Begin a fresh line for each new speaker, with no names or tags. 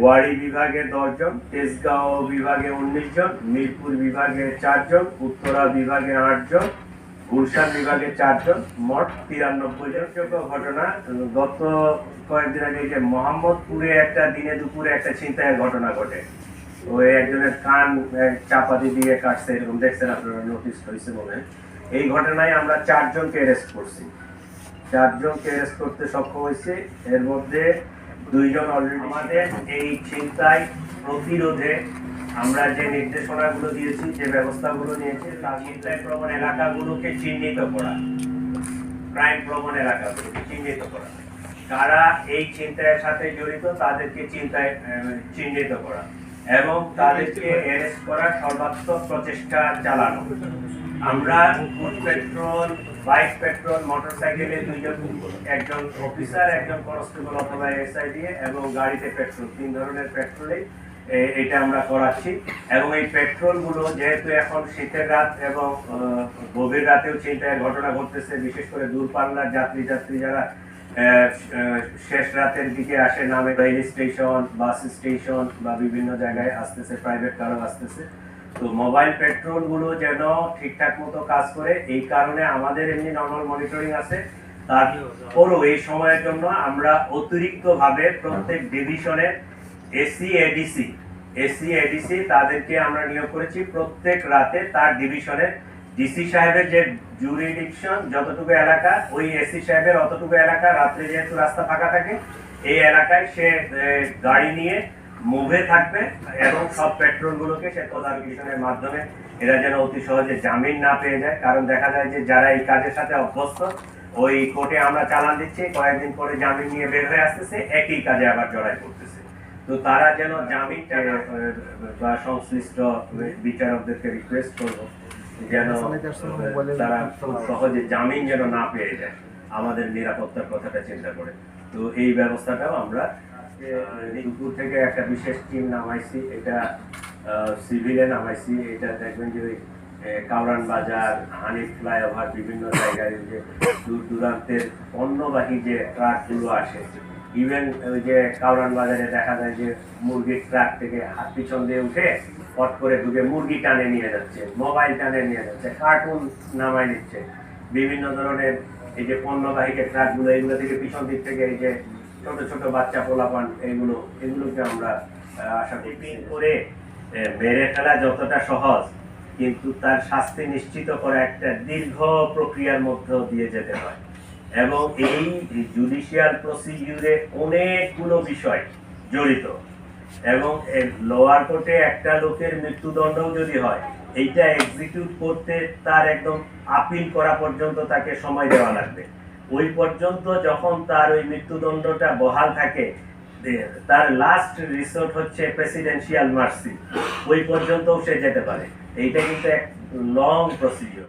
ওয়ারি বিভাগে দশজন তেজগাঁও বিভাগে উনিশ জন, মিরপুর বিভাগে চারজন উত্তরা বিভাগে আটজন গুলশান বিভাগে চারজন মোট তিরানব্বই জন। যোগ্য ঘটনা, গত কয়েকদিন আগে যে মোহাম্মদপুরে একটা দিনে দুপুরে একটা ছিনতাইয়ের ঘটনা ঘটে। ওই একজনের কান চাপাতি দিয়ে কাটছে, এরকম দেখছেন আপনারা নোটিস হয়েছে মনে এই ঘটনায় আমরা চারজনকে অ্যারেস্ট করছি। চারজনকে অ্যারেস্ট করতে সক্ষম হয়েছে। এর মধ্যে দুইজন অলরেডি আমাদের এই চিন্তায় প্রতিরোধে আমরা যে নির্দেশনাগুলো দিয়েছি, যে ব্যবস্থাগুলো নিয়েছি, তার চিন্তায় প্রবণ এলাকাগুলোকে চিহ্নিত করা ক্রাইম প্রবণ এলাকাগুলোকে চিহ্নিত করা। কারা এই চিন্তায়ের সাথে জড়িত, তাদেরকে চিন্তায় চিহ্নিত করা। এবং তাদেরকে অ্যারেস্ট করার সর্বাত্মক প্রচেষ্টা চালানো। আমরা পেট্রোল, বাইক পেট্রোল, মোটরসাইকেলে দুইজন, একজন অফিসার একজন কনস্টেবল অথবা এসআই দিয়ে এবং গাড়িতে পেট্রোল। তিন ধরনের পেট্রোলে এটা আমরা করাচ্ছি। এবং এই পেট্রোলগুলো যেহেতু এখন শীতের রাত এবং গভীর রাতেও চিন্তায় ঘটনা ঘটতেছে, বিশেষ করে দূরপাল্লার যাত্রী যাত্রী যারা শেষ রাতের দিকে আসে নামে রেল স্টেশন বাস স্টেশন বা বিভিন্ন জায়গায় আসতেছে প্রাইভেট কারও আসতেছে। তো মোবাইল পেট্রোলগুলো যেন ঠিকঠাক মতো কাজ করে, এই কারণে আমাদের এমনি নর্মাল মনিটরিং আছে। তারপরও এই সময়ের জন্য আমরা অতিরিক্ত ভাবে প্রত্যেক ডিভিশনে এসি এডিসি এসি এডিসি তাদেরকে আমরা নিয়োগ করেছি। প্রত্যেক রাতে তার ডিভিশনে ডিসি সাহেবের যে জুরিডিকশন যতটুকু এলাকা, ওই এসি সাহেবের অতটুকু এলাকা, রাত্রে যেহেতু রাস্তা ফাঁকা থাকে, এই এলাকায় সে গাড়ি নিয়ে মুভে থাকবে এবং সব পেট্রোল গুলোকে সে তদারকিশনের মাধ্যমে এরা যেন অতি সহজে জামিন না পেয়ে যায়। কারণ দেখা যায় যে যারা এই কাজের সাথে অভ্যস্ত, ওই কোর্টে আমরা চালান দিচ্ছি, কয়েকদিন পরে জামিন নিয়ে বের হয়ে আসতেছে, একই কাজে আবার জড়াই করতেছে। তো তারা যেন জামিনটা বা সংশ্লিষ্ট বিচারকদেরকে রিকোয়েস্ট করব যেন তারা খুব সহজে জামিন যেন না পেয়ে যায়। আমাদের নিরাপত্তার কথাটা চিন্তা করে। তো এই ব্যবস্থাটাও আমরা দুপুর থেকে একটা বিশেষ টিম নামাইছি। এটা সিভিলে নামাইছি। এটা দেখবেন যে ওই কাউরান বাজার হানিফ ফ্লাইওভার বিভিন্ন জায়গায় যে দূর দূরান্তের পণ্যবাহী যে ট্রাকগুলো আসে ইভেন ওই যে কাউরান বাজারে দেখা যায় যে মুরগির ট্রাক থেকে হাত পিছন দিয়ে উঠে পট করে ঢুকে মুরগি টানে নিয়ে যাচ্ছে, মোবাইল টানে নিয়ে যাচ্ছে কার্টুন নামায় নিচ্ছে বিভিন্ন ধরনের এই যে পণ্যবাহী ট্রাকগুলো, এগুলো থেকে পিছন দিক থেকে এই যে ছোট ছোট বাচ্চা পোলাপান, এগুলো, এগুলোকে আমরা আশা করি পিন করে মেরে ফেলা যতটা সহজ, কিন্তু তার শাস্তি নিশ্চিত করা একটা দীর্ঘ প্রক্রিয়ার মধ্য দিয়ে যেতে হয়। এবং এই জুডিশিয়াল প্রসিডিউরে অনেকগুলো বিষয় জড়িত। এবং লোয়ার কোর্টে একটা লোকের মৃত্যুদণ্ডও যদি হয়, এইটা এক্সিকিউট করতে তার একদম আপিল করা পর্যন্ত তাকে সময় দেওয়া লাগবে। ওই পর্যন্ত যখন তার ওই মৃত্যুদণ্ডটা বহাল থাকে তার লাস্ট রিসোর্ট হচ্ছে প্রেসিডেন্সিয়াল মার্সি ওই পর্যন্তও সে যেতে পারে। এইটা কিন্তু এক লং প্রসিডিউর